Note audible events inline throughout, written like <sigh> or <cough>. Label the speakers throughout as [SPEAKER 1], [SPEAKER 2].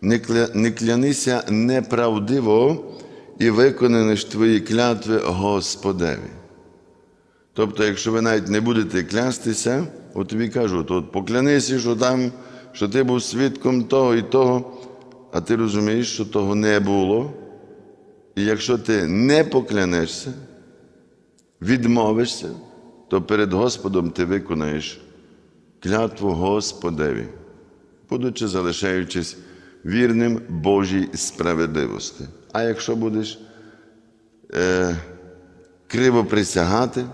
[SPEAKER 1] не, клянися неправдиво і виконаєш твої клятви Господеві. Тобто, якщо ви навіть не будете клястися, от тобі кажуть, от поклянися, що там, що ти був свідком того і того, а ти розумієш, що того не було. І якщо ти не поклянешся, відмовишся, то перед Господом ти виконаєш клятву Господеві, будучи залишаючись вірним Божій справедливості. А якщо будеш е, криво присягати,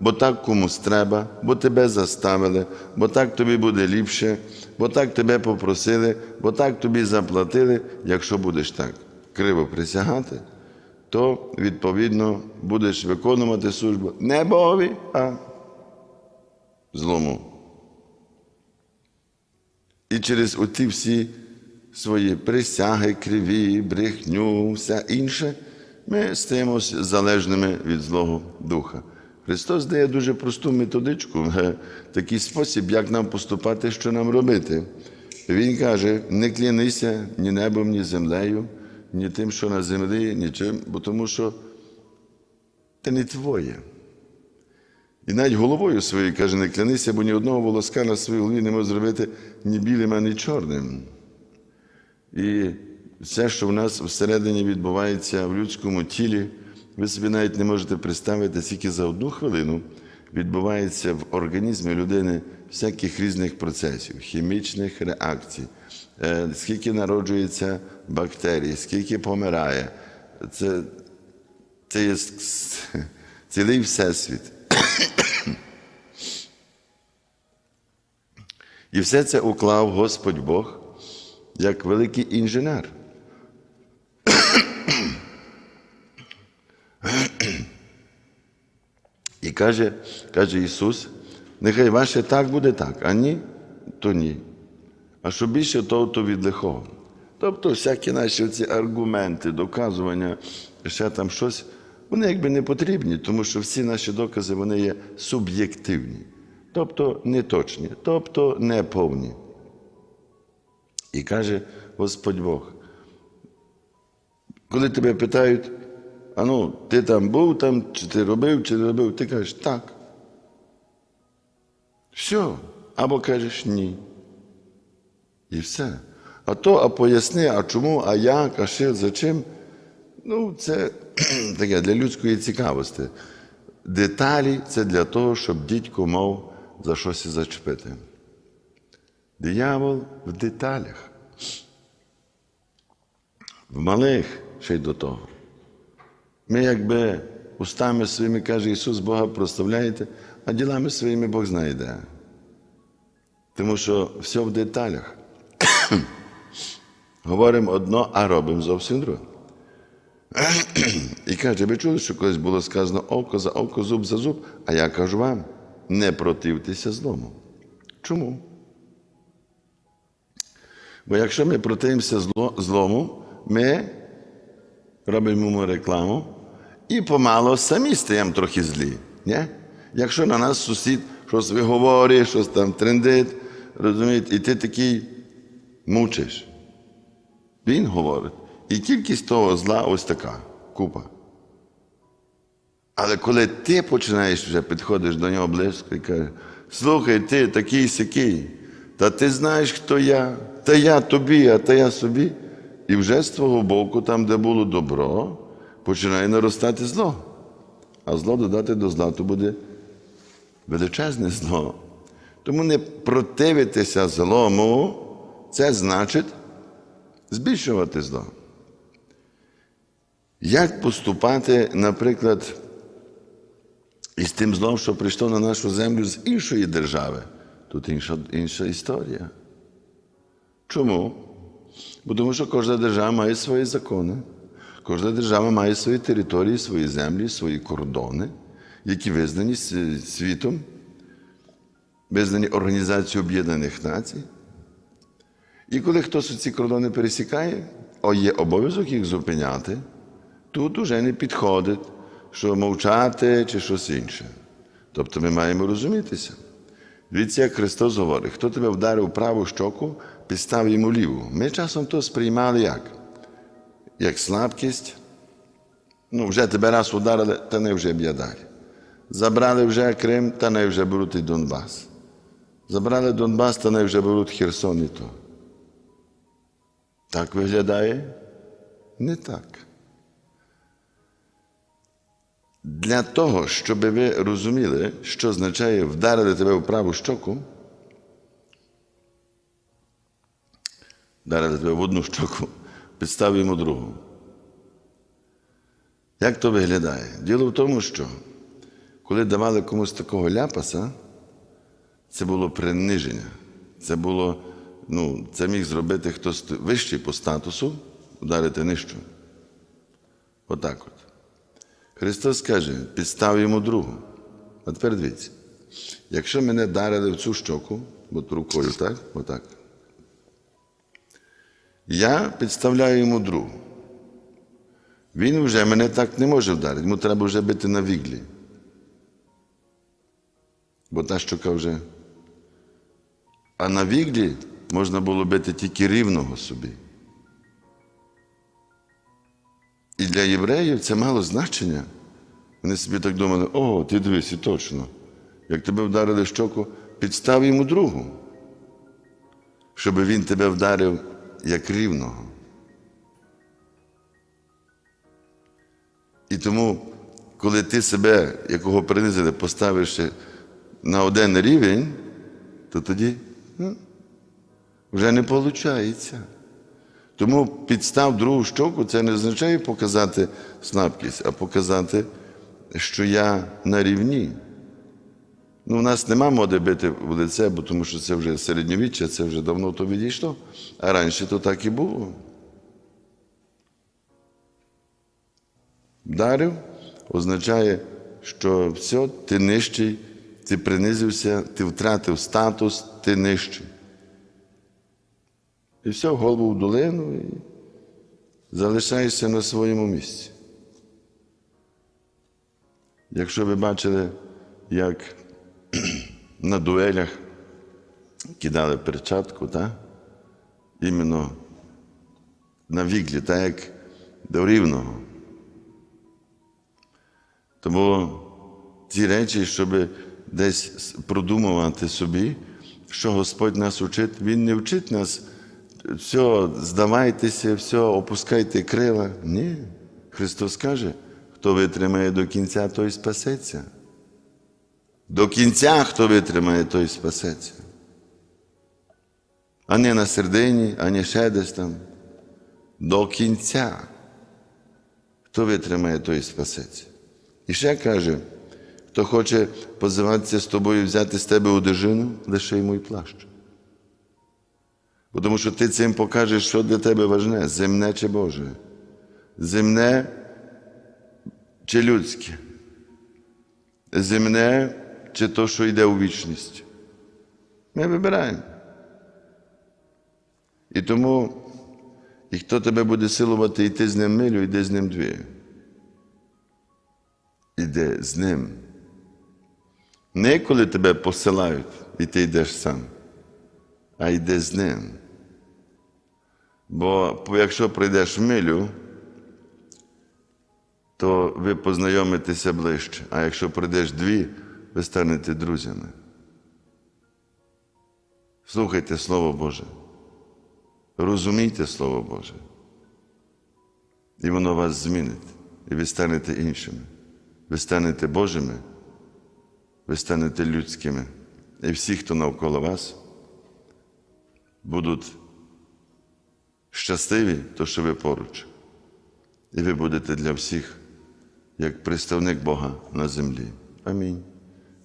[SPEAKER 1] бо так комусь треба, бо тебе заставили, бо так тобі буде ліпше, бо так тебе попросили, бо так тобі заплатили, якщо будеш так криво присягати, то відповідно будеш виконувати службу не Богові, а злому. І через оті всі свої присяги, криві, брехню, все інше, ми стаємо залежними від Злого Духа. Христос дає дуже просту методичку, е, такий спосіб, як нам поступати, що нам робити. Він каже: не клянися ні небом, ні землею, ні тим, що на землі, нічим, бо тому що це не твоє. І навіть головою своєю каже, не клянися, бо ні одного волоска на своїй голові не може зробити ні білим, ані чорним. І все, що в нас всередині відбувається в людському тілі, ви собі навіть не можете представити, скільки за одну хвилину відбувається в організмі людини всяких різних процесів, хімічних реакцій, е, скільки народжується бактерій, скільки помирає. Це, це є цілий всесвіт. І все це уклав Господь Бог як великий інженер. І каже, каже Ісус, нехай ваше так буде так, а ні, то ні. А що більше того, то від лихого. Тобто всякі наші ці аргументи, доказування, ще там щось, вони якби не потрібні, тому що всі наші докази вони є суб'єктивні, тобто неточні, тобто неповні. І каже Господь Бог, коли тебе питають, а ну, ти там був там, чи ти робив, чи не робив, ти кажеш так. Все. Або кажеш ні. І все. А то, а поясни, а чому, а як, а ще за чим. Ну, це <clears throat> таке для людської цікавості. Деталі це для того, щоб дідько мав за щось зачепити. Диявол в деталях. В малих ще й до того. Ми, якби устами своїми, каже Ісус, Бога проставляєте, а ділами своїми Бог знає де. Тому що все в деталях. <coughs> Говоримо одно, а робимо зовсім друге. І каже, ви чули, що колись було сказано око за око, зуб за зуб, а я кажу вам, не противтеся злому. Чому? Бо якщо ми противимося зло, злому, ми робимо йому рекламу і помало самі стаємо трохи злі. Ні? Якщо на нас сусід щось виговорює, щось там трендить, розумієте, і ти такий мучиш. Він говорить. І кількість того зла ось така купа. Але коли ти починаєш вже підходиш до нього близько і кажеш, слухай, ти такий сякий, та ти знаєш, хто я, та я тобі, а та я собі. І вже з твого боку, там, де було добро, починає наростати зло. А зло додати до зла, то буде величезне зло. Тому не противитися злому, це значить збільшувати зло. Як поступати, наприклад, із тим злом, що прийшло на нашу землю з іншої держави? Тут інша, інша історія. Чому? Бо тому що кожна держава має свої закони, кожна держава має свої території, свої землі, свої кордони, які визнані світом, визнані Організацією Об'єднаних Націй. І коли хтось ці кордони пересікає, а є обов'язок їх зупиняти, тут уже не підходить, що мовчати чи щось інше. Тобто ми маємо розумітися. Дивіться, як Христос говорить, хто тебе вдарив праву щоку, підстав йому ліву. Ми часом то сприймали як? Як слабкість. Ну, вже тебе раз ударили, та не вже б'я далі. Забрали вже Крим, та не вже беруть і Донбас. Забрали Донбас, та не вже беруть Херсон і то. Так виглядає? Не так. Для того, щоб ви розуміли, що означає вдарити тебе в праву щоку, вдарити тебе в одну щоку, підстав йому другу. Як то виглядає? Діло в тому, що коли давали комусь такого ляпаса, це було приниження. Це було, ну, це міг зробити хтось вищий по статусу, ударити нижчу. Отак от. Христос каже, підстав йому другу. А тепер дивіться, якщо мене дарили в цю щоку, от рукою, так? Отак. Я підставляю йому другу. Він вже мене так не може вдарити, йому треба вже бити на віглі. Бо та щока вже. А на віглі можна було бити тільки рівного собі. І для євреїв це мало значення. Вони собі так думали, о, ти дивись, і точно. Як тебе вдарили щоку, підстав йому другу, щоб він тебе вдарив як рівного. І тому, коли ти себе, якого принизили, поставиш на один рівень, то тоді ну, вже не виходить. Тому підстав другу щоку це не означає показати слабкість, а показати, що я на рівні. Ну, у нас нема моди бити в лице, бо тому що це вже середньовіччя, це вже давно то відійшло. А раніше то так і було. Вдарив означає, що все, ти нижчий, ти принизився, ти втратив статус, ти нижчий. І все, голову в долину і залишаєшся на своєму місці. Якщо ви бачили, як на дуелях кидали перчатку, так? іменно на віглі, так як до рівного. Тому ці речі, щоб десь продумувати собі, що Господь нас учить, Він не вчить нас, все, здавайтеся, все, опускайте крила. Ні. Христос каже, хто витримає до кінця, той спасеться. До кінця, хто витримає, той спасеться. А не на середині, а не ще десь там. До кінця. Хто витримає, той спасеться. І ще каже, хто хоче позиватися з тобою, взяти з тебе одежину, лише йому й плащ. Тому що ти цим покажеш, що для тебе важне, земне чи Боже. Земне чи людське. Земне чи то, що йде у вічність. Ми вибираємо. І тому, і хто тебе буде силувати йти з ним милю, йди з ним дві. Іде з ним. Не коли тебе посилають, і ти йдеш сам, а йде з ним. Бо якщо прийдеш в милю, то ви познайомитеся ближче. А якщо прийдеш дві, ви станете друзями. Слухайте Слово Боже. Розумійте Слово Боже. І воно вас змінить. І ви станете іншими. Ви станете Божими, ви станете людськими. І всі, хто навколо вас, будуть щасливі, то що ви поруч. І ви будете для всіх як представник Бога на землі. Амінь.